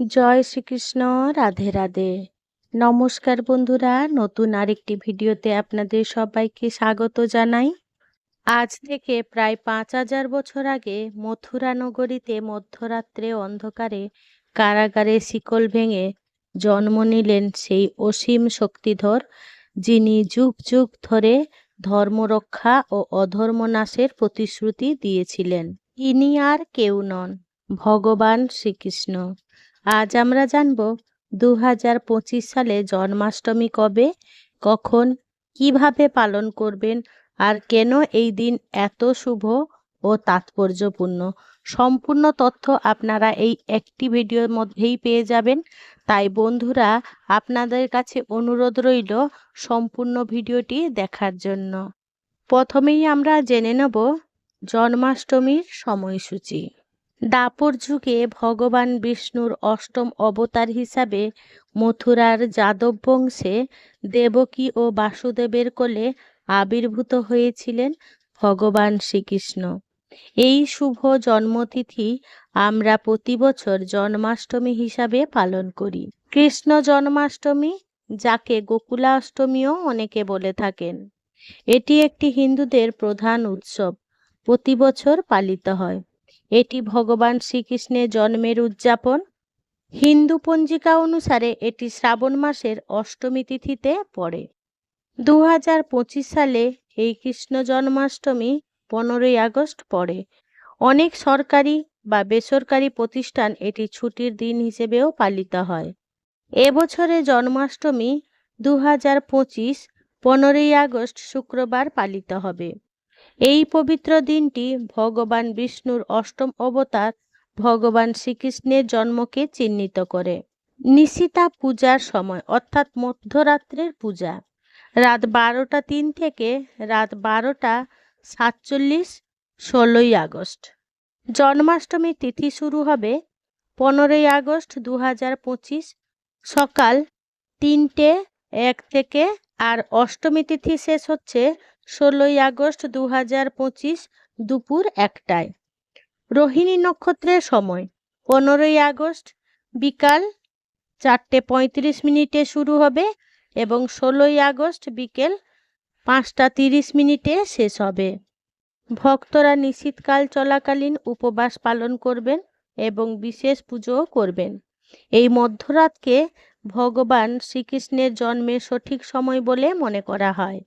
জয় শ্রীকৃষ্ণ, রাধে রাধে। নমস্কার বন্ধুরা, নতুন আরেকটি ভিডিওতে আপনাদের সবাইকে স্বাগত জানাই। আজ থেকে প্রায় পাঁচ হাজার বছর আগে মথুরা নগরীতে মধ্যরাত্রে অন্ধকারে কারাগারে শিকল ভেঙে জন্ম নিলেন সেই অসীম শক্তিধর, যিনি যুগ যুগ ধরে ধর্মরক্ষা ও অধর্ম নাশের প্রতিশ্রুতি দিয়েছিলেন। ইনি আর কেউ নন, ভগবান শ্রীকৃষ্ণ। আজ আমরা জানব দু হাজার পঁচিশ সালে জন্মাষ্টমী কবে, কখন, কীভাবে পালন করবেন আর কেন এই দিন এত শুভ ও তাৎপর্যপূর্ণ। সম্পূর্ণ তথ্য আপনারা এই একটি ভিডিওর মধ্যেই পেয়ে যাবেন। তাই বন্ধুরা, আপনাদের কাছে অনুরোধ রইল সম্পূর্ণ ভিডিওটি দেখার জন্য। প্রথমেই আমরা জেনে নেব জন্মাষ্টমীর সময়সূচি। দাপর যুগে ভগবান বিষ্ণুর অষ্টম অবতার হিসাবে মথুরার যাদব বংশে দেবকী ও বাসুদেবের কোলে আবির্ভূত হয়েছিলেন ভগবান শ্রীকৃষ্ণ। এই শুভ জন্মতিথি আমরা প্রতি বছর জন্মাষ্টমী হিসাবে পালন করি। কৃষ্ণ জন্মাষ্টমী, যাকে গোকুলাষ্টমীও অনেকে বলে থাকেন, এটি একটি হিন্দুদের প্রধান উৎসব। প্রতি বছর পালিত হয়। এটি ভগবান শ্রীকৃষ্ণের জন্মের উদযাপন। হিন্দু পঞ্জিকা অনুসারে এটি শ্রাবণ মাসের অষ্টমী তিথিতে পড়ে। দু হাজার পঁচিশ সালে এই কৃষ্ণ জন্মাষ্টমী পনেরোই আগস্ট পড়ে। অনেক সরকারি বা বেসরকারি প্রতিষ্ঠান এটি ছুটির দিন হিসেবেও পালিত হয়। এবছরে জন্মাষ্টমী দু হাজার পঁচিশ পনেরোই আগস্ট শুক্রবার পালিত হবে। এই পবিত্র দিনটি ভগবান বিষ্ণুর অষ্টম অবতার ভগবান শ্রীকৃষ্ণের জন্মকে চিহ্নিত করে। নিশিতা পূজার সময়, অর্থাৎ মধ্যরাত্রের পূজা। রাত বারোটা তিন থেকে রাত বারোটা সাতচল্লিশ ষোলোই আগস্ট। জন্মাষ্টমী তিথি শুরু হবে পনেরোই আগস্ট দু হাজার পঁচিশ সকাল তিনটে এক থেকে আর অষ্টমী তিথি শেষ হচ্ছে ষোলোই আগস্ট দু হাজার পঁচিশ দুপুর একটায়। রোহিণী নক্ষত্রের সময়, পনেরোই আগস্ট বিকাল চারটে পঁয়ত্রিশ মিনিটে শুরু হবে এবং ষোলোই আগস্ট বিকেল পাঁচটা তিরিশ মিনিটে শেষ হবে। ভক্তরা নিশীতকাল চলাকালীন উপবাস পালন করবেন এবং বিশেষ পুজোও করবেন। এই মধ্যরাতকে ভগবান শ্রীকৃষ্ণের জন্মের সঠিক সময় বলে মনে করা হয়।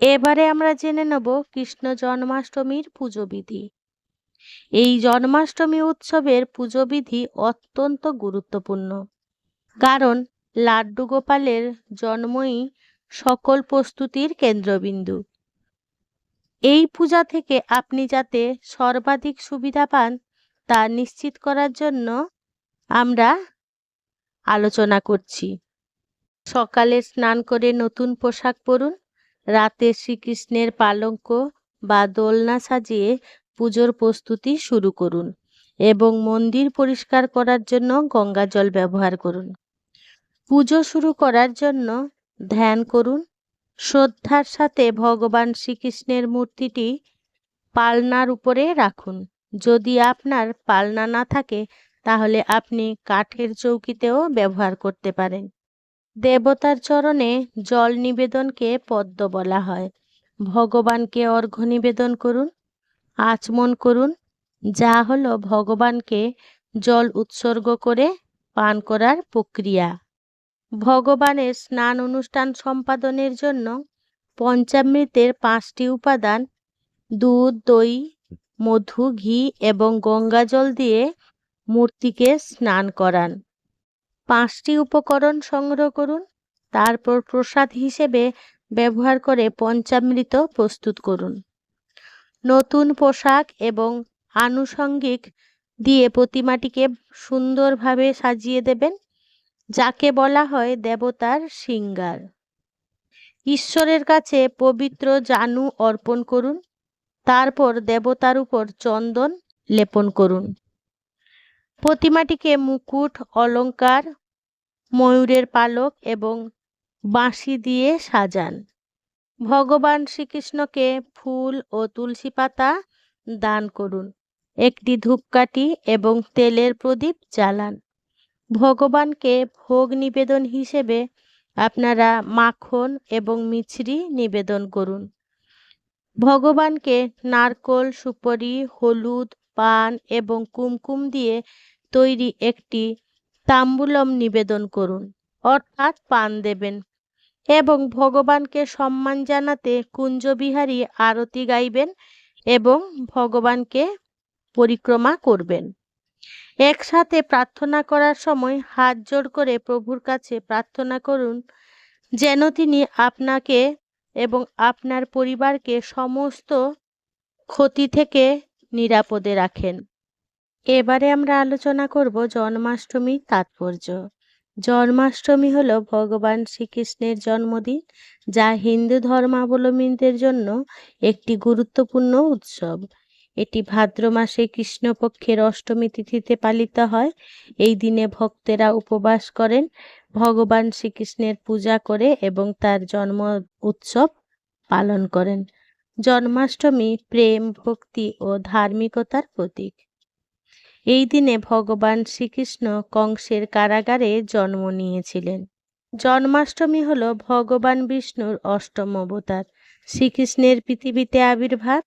এবারে আমরা জেনে নেব কৃষ্ণ জন্মাষ্টমীর পুজোবিধি। এই জন্মাষ্টমী উৎসবের পুজোবিধি অত্যন্ত গুরুত্বপূর্ণ। কারণ লাড্ডু গোপালের জন্মই সকল প্রস্তুতির কেন্দ্রবিন্দু। এই পূজা থেকে আপনি যাতে সর্বাধিক সুবিধা পান তা নিশ্চিত করার জন্য আমরা আলোচনা করছি। সকালে স্নান করে নতুন পোশাক পরুন। রাতে শ্রীকৃষ্ণের পালঙ্ক বা দোলনা সাজিয়ে পুজোর প্রস্তুতি শুরু করুন এবং মন্দির পরিষ্কার করার জন্য গঙ্গা জল ব্যবহার করুন। পুজো শুরু করার জন্য ধ্যান করুন। শ্রদ্ধার সাথে ভগবান শ্রীকৃষ্ণের মূর্তিটি পালনার উপরে রাখুন। যদি আপনার পালনা না থাকে, তাহলে আপনি কাঠের চৌকিতেও ব্যবহার করতে পারেন। দেবতার চরণে জল নিবেদনকে পদ্ম বলা হয়। ভগবানকে অর্ঘ্য নিবেদন করুন, আচমন করুন, যা হলো ভগবানকে জল উৎসর্গ করে পান করার প্রক্রিয়া। ভগবানের স্নান অনুষ্ঠান সম্পাদনের জন্য পঞ্চামৃতের পাঁচটি উপাদান, দুধ, দই, মধু, ঘি এবং গঙ্গা জল দিয়ে মূর্তিকে স্নান করান। পাঁচটি উপকরণ সংগ্রহ করুন। তারপর প্রসাদ হিসেবে ব্যবহার করে পঞ্চামৃত প্রস্তুত করুন। নতুন পোশাক এবং আনুষঙ্গিক দিয়ে প্রতিমাটিকে সুন্দরভাবে সাজিয়ে দেবেন, যাকে বলা হয় দেবতার সিঙ্গার ঈশ্বরের কাছে পবিত্র জানু অর্পণ করুন। তারপর দেবতার উপর চন্দন লেপন করুন। প্রতিমাটিকে মুকুট অলঙ্কার ময়ূরের পালক এবং বাঁশি দিয়ে সাজান। ভগবান শ্রীকৃষ্ণকে ফুল ও তুলসী পাতা দান করুন, একটি ধূপকাঠি এবং তেলের প্রদীপ জ্বালান। ভগবানকে ভোগ নিবেদন হিসেবে আপনারা মাখন এবং মিছরি নিবেদন করুন। ভগবানকে নারকল, সুপারি, হলুদ পান এবং কুমকুম দিয়ে তৈরি একটি তাম্বুলম নিবেদন করুন। অর্থাৎ পান দেবেন। এবং ভগবানকে সম্মান জানাতে কুঞ্জবিহারী আরতি গাইবেন এবং ভগবানকে পরিক্রমা করবেন। একসাথে প্রার্থনা করার সময় হাত জোড় করে প্রভুর কাছে প্রার্থনা করুন, যেন তিনি আপনাকে এবং আপনার পরিবারকে সমস্ত ক্ষতি থেকে নিরাপদে রাখেন। এবারে আমরা আলোচনা করব জন্মাষ্টমীর তাৎপর্য। জন্মাষ্টমী হলো ভগবান শ্রীকৃষ্ণের জন্মদিন, যা হিন্দু ধর্মাবলম্বীদের জন্য একটি গুরুত্বপূর্ণ উৎসব। এটি ভাদ্র মাসে কৃষ্ণপক্ষের অষ্টমী তিথিতে পালিত হয়। এই দিনে ভক্তেরা উপবাস করেন, ভগবান শ্রীকৃষ্ণের পূজা করে এবং তার জন্ম উৎসব পালন করেন। জন্মাষ্টমী, প্রেম, ভক্তি ও ধার্মিকতার প্রতীক। এই দিনে ভগবান শ্রীকৃষ্ণ কংসের কারাগারে জন্ম নিয়েছিলেন। জন্মাষ্টমী হল ভগবান বিষ্ণুর অষ্টম অবতার, শ্রীকৃষ্ণের পৃথিবীতে আবির্ভাব।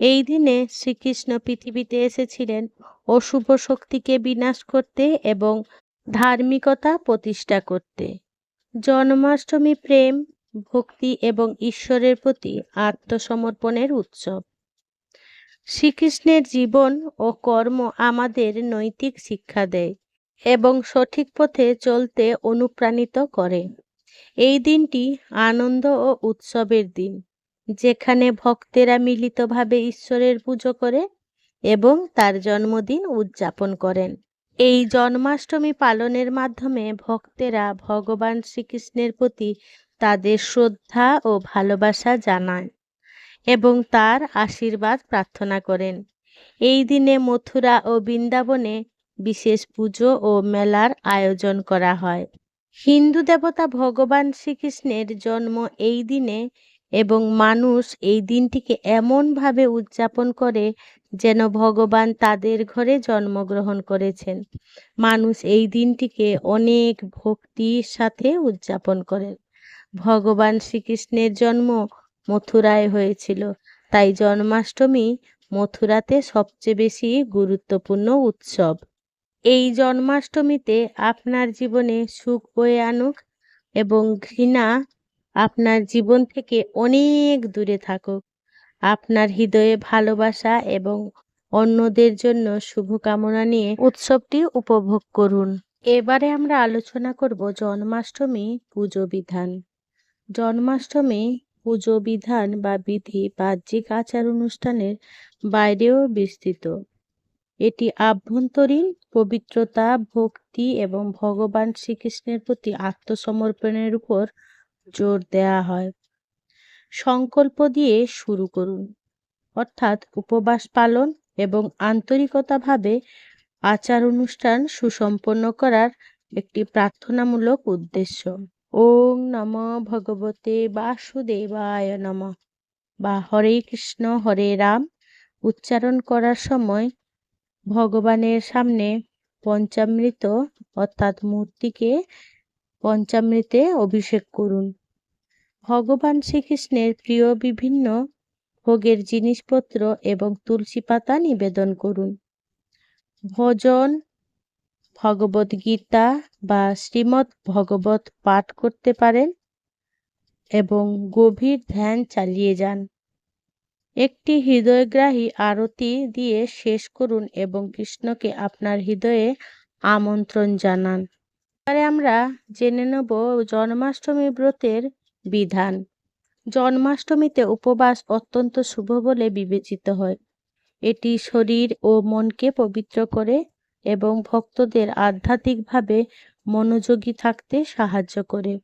এই দিনে শ্রীকৃষ্ণ পৃথিবীতে এসেছিলেন অশুভ শক্তিকে বিনাশ করতে এবং ধার্মিকতা প্রতিষ্ঠা করতে। জন্মাষ্টমী প্রেম ভক্তি এবং ঈশ্বরের প্রতি আত্মসমর্পণের উৎসব। শ্রীকৃষ্ণের জীবন ও কর্ম আমাদের নৈতিক শিক্ষা দেয় এবং সঠিক পথে চলতে অনুপ্রাণিত করে। এই দিনটি আনন্দ ও উৎসবের দিন, যেখানে ভক্তেরা মিলিতভাবে ঈশ্বরের পুজো করে এবং তার জন্মদিন উদযাপন করেন। এই জন্মাষ্টমী পালনের মাধ্যমে ভক্তেরা ভগবান শ্রীকৃষ্ণের প্রতি তাদের শ্রদ্ধা ও ভালোবাসা জানায় এবং তার আশীর্বাদ প্রার্থনা করেন। এই দিনে মথুরা ও বৃন্দাবনে বিশেষ পুজো ও মেলার আয়োজন করা হয়। হিন্দু দেবতা ভগবান শ্রীকৃষ্ণের জন্ম এই দিনে এবং মানুষ এই দিনটিকে এমনভাবে উদযাপন করে যেন ভগবান তাদের ঘরে জন্মগ্রহণ করেছেন। মানুষ এই দিনটিকে অনেক ভক্তির সাথে উদযাপন করেন। ভগবান শ্রীকৃষ্ণের জন্ম মথুরায় হয়েছিল। তাই জন্মাষ্টমী মথুরাতে সবচেয়ে বেশি গুরুত্বপূর্ণ উৎসব। এই জন্মাষ্টমীতে আপনার জীবনে সুখ বয়ে আনুক এবং ঘৃণা আপনার জীবন থেকে অনেক দূরে থাকুক। আপনার হৃদয়ে ভালোবাসা এবং অন্যদের জন্য শুভকামনা নিয়ে উৎসবটি উপভোগ করুন। এবারে আমরা আলোচনা করব জন্মাষ্টমী পুজো বিধান। জন্মাষ্টমী, পুজো বিধান বা বিধি বাহ্যিক আচার অনুষ্ঠানের বাইরেও বিস্তৃত। এটি আভ্যন্তরীণ পবিত্রতা, ভক্তি এবং ভগবান শ্রীকৃষ্ণের প্রতি আত্মসমর্পণের উপর জোর দেয়া হয়। সংকল্প দিয়ে শুরু করুন। অর্থাৎ উপবাস পালন এবং আন্তরিকতাভাবে আচার অনুষ্ঠান সুসম্পন্ন করার একটি প্রার্থনামূলক উদ্দেশ্য। ওম নম ভগবতে বাসুদেবায় নম। বা হরে কৃষ্ণ, হরে রাম। উচ্চারণ করার সময় ভগবানের সামনে পঞ্চামৃত অর্থাৎ মূর্তিকে পঞ্চামৃতে অভিষেক করুন। ভগবান শ্রীকৃষ্ণের প্রিয় বিভিন্ন ভোগের জিনিসপত্র এবং তুলসী পাতা নিবেদন করুন। ভজন ভগবত গীতা বা শ্রীমৎ ভগবত পাঠ করতে পারেন এবং গভীর ধ্যান চালিয়ে যান। একটি হৃদয়গ্রাহী আরতি দিয়ে শেষ করুন এবং কৃষ্ণকে আপনার হৃদয়ে আমন্ত্রণ জানান। এবারে আমরা জেনে নেব জন্মাষ্টমী ব্রতের বিধান। জন্মাষ্টমীতে উপবাস অত্যন্ত শুভ বলে বিবেচিত হয়। এটি শরীর ও মনকে পবিত্র করে এবং ভক্তদের আধ্যাত্মিকভাবে মনোযোগী থাকতে সাহায্য করে।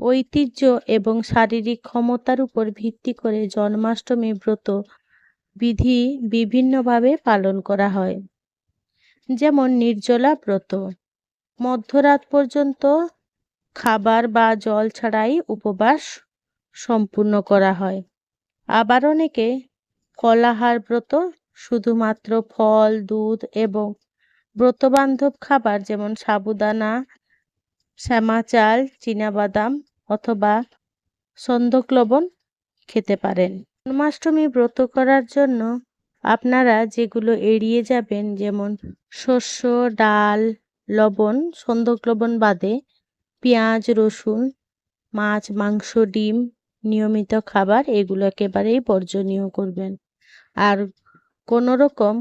ঐতিহ্য এবং শারীরিক ক্ষমতার উপর ভিত্তি করে জন্মাষ্টমী ব্রত বিধি বিভিন্নভাবে পালন করা হয়। যেমন নির্জলা ব্রত, মধ্যরাত পর্যন্ত খাবার বা জল ছাড়াই উপবাস সম্পূর্ণ করা হয়। আবার অনেকে ফলাহার ব্রত শুধুমাত্র ফল, দুধ এবং ব্রতবান্ধব খাবার যেমন সাবুদানা শ্যামা চাল চীনাবাদাম অথবা সন্দক লবণ খেতে পারেন। জন্মাষ্টমী ব্রত করার জন্য আপনারা যেগুলো এড়িয়ে যাবেন, যেমন শস্য, ডাল, লবণ, সন্দক লবণ বাদে পেঁয়াজ, রসুন, মাছ, মাংস, ডিম নিয়মিত খাবার এগুলো একেবারেই বর্জনীয় করবেন। আর কোনো রকম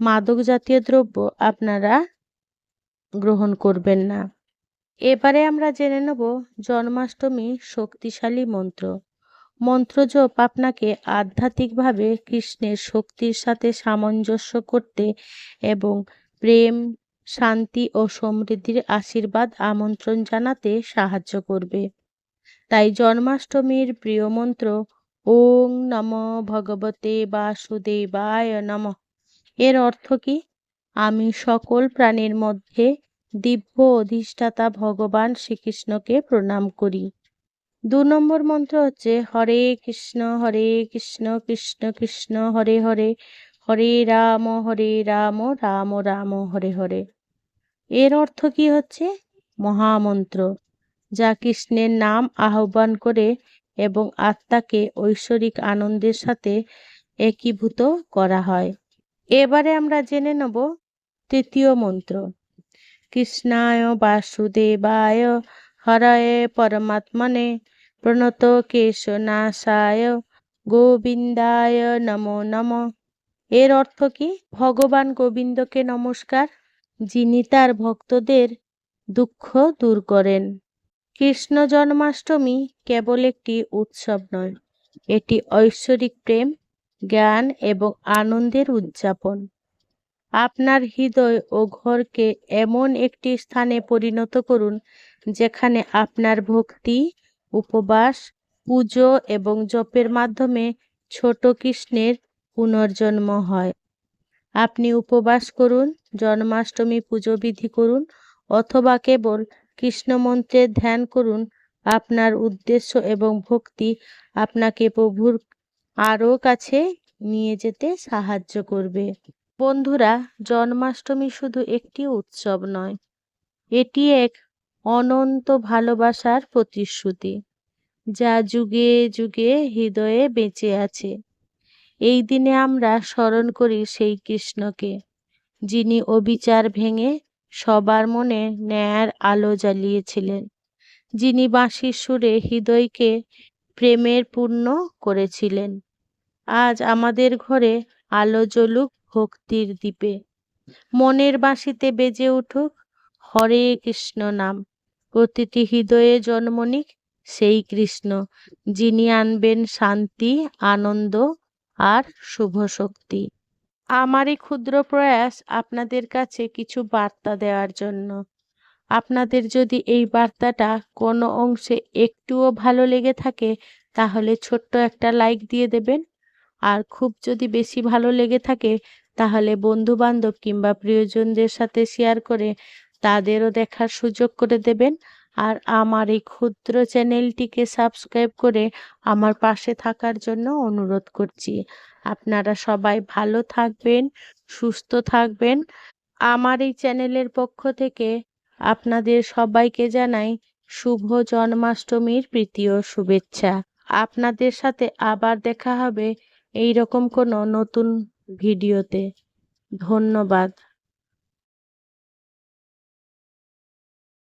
মাদক জাতীয় দ্রব্য আপনারা গ্রহণ করবেন না। এবারে আমরা জেনে নেব জন্মাষ্টমী শক্তিশালী মন্ত্র। মন্ত্র জপ আপনাকে আধ্যাত্মিকভাবে কৃষ্ণের শক্তির সাথে সামঞ্জস্য করতে এবং প্রেম, শান্তি ও সমৃদ্ধির আশীর্বাদ আমন্ত্রণ জানাতে সাহায্য করবে। তাই জন্মাষ্টমীর প্রিয় মন্ত্র, ওং নম ভগবতে বাসুদেবায় নম। এর অর্থ কি? আমি সকল প্রাণীর মধ্যে দিব্য অধিষ্ঠাতা ভগবান শ্রীকৃষ্ণকে প্রণাম করি। দু নম্বর মন্ত্র হচ্ছে হরে কৃষ্ণ হরে কৃষ্ণ কৃষ্ণ কৃষ্ণ, হরে হরে হরে রাম হরে রাম রাম রাম, হরে হরে। এর অর্থ কি হচ্ছে? মহামন্ত্র, যা কৃষ্ণের নাম আহ্বান করে এবং আত্মাকে ঐশ্বরিক আনন্দের সাথে একীভূত করা হয়। এবারে আমরা জেনে নেব তৃতীয় মন্ত্র। কৃষ্ণায় বাসুদেবায় হরয়ে পরমাত্মনে প্রণত কেশনাশায় গোবিন্দায় নমো নম। এর অর্থ কি? ভগবান গোবিন্দকে নমস্কার, যিনি তার ভক্তদের দুঃখ দূর করেন। কৃষ্ণ জন্মাষ্টমী কেবল একটি উৎসব নয়, এটি ঐশ্বরিক প্রেম জ্ঞান এবং আনন্দের উদযাপন। আপনার হৃদয় ও ঘরকে এমন একটি স্থানে পরিণত করুন, যেখানে আপনার ভক্তি, উপবাস, পুজো এবং জপের মাধ্যমে ছোট কৃষ্ণের পুনর্জন্ম হয়। আপনি উপবাস করুন, জন্মাষ্টমী পুজো বিধি করুন অথবা কেবল কৃষ্ণ মন্ত্রের ধ্যান করুন। আপনার উদ্দেশ্য এবং ভক্তি আপনাকে প্রভুর আরও কাছে নিয়ে যেতে সাহায্য করবে। বন্ধুরা, জন্মাষ্টমী শুধু একটি উৎসব নয়, এটি এক অনন্ত ভালোবাসার প্রতিশ্রুতি, যা যুগে যুগে হৃদয়ে বেঁচে আছে। এই দিনে আমরা স্মরণ করি সেই কৃষ্ণকে, যিনি অবিচার ভেঙে সবার মনে ন্যায়ের আলো জ্বালিয়েছিলেন, যিনি বাঁশির সুরে হৃদয়কে প্রেমের পূর্ণ করেছিলেন। আজ আমাদের ঘরে আলো জ্বলুক ভক্তির দ্বীপে। মনের বাঁশিতে বেজে উঠুক হরে কৃষ্ণ নাম। প্রতিটি হৃদয়ে জন্ম নিক সেই কৃষ্ণ, যিনি আনবেন শান্তি, আনন্দ আর শুভ শক্তি। আমার এই ক্ষুদ্র প্রয়াস আপনাদের কাছে কিছু বার্তা দেওয়ার জন্য। আপনাদের যদি এই বার্তাটা কোনো অংশে একটুও ভালো লেগে থাকে, তাহলে ছোট্ট একটা লাইক দিয়ে দেবেন। আর খুব যদি বেশি ভালো লেগে থাকে, তাহলে বন্ধু বান্ধব কিংবা প্রিয়জনদের সাথে শেয়ার করে তাদেরও দেখার সুযোগ করে দেবেন। আর আমার এই ক্ষুদ্র চ্যানেলটিকে সাবস্ক্রাইব করে আমার পাশে থাকার জন্য অনুরোধ করছি। আপনারা সবাই ভালো থাকবেন, সুস্থ থাকবেন। আমার এই চ্যানেলের পক্ষ থেকে আপনাদের সবাইকে জানাই শুভ জন্মাষ্টমীর প্রীতি ও শুভেচ্ছা। আপনাদের সাথে আবার দেখা হবে এই রকম কোনো নতুন ভিডিওতে ধন্যবাদ।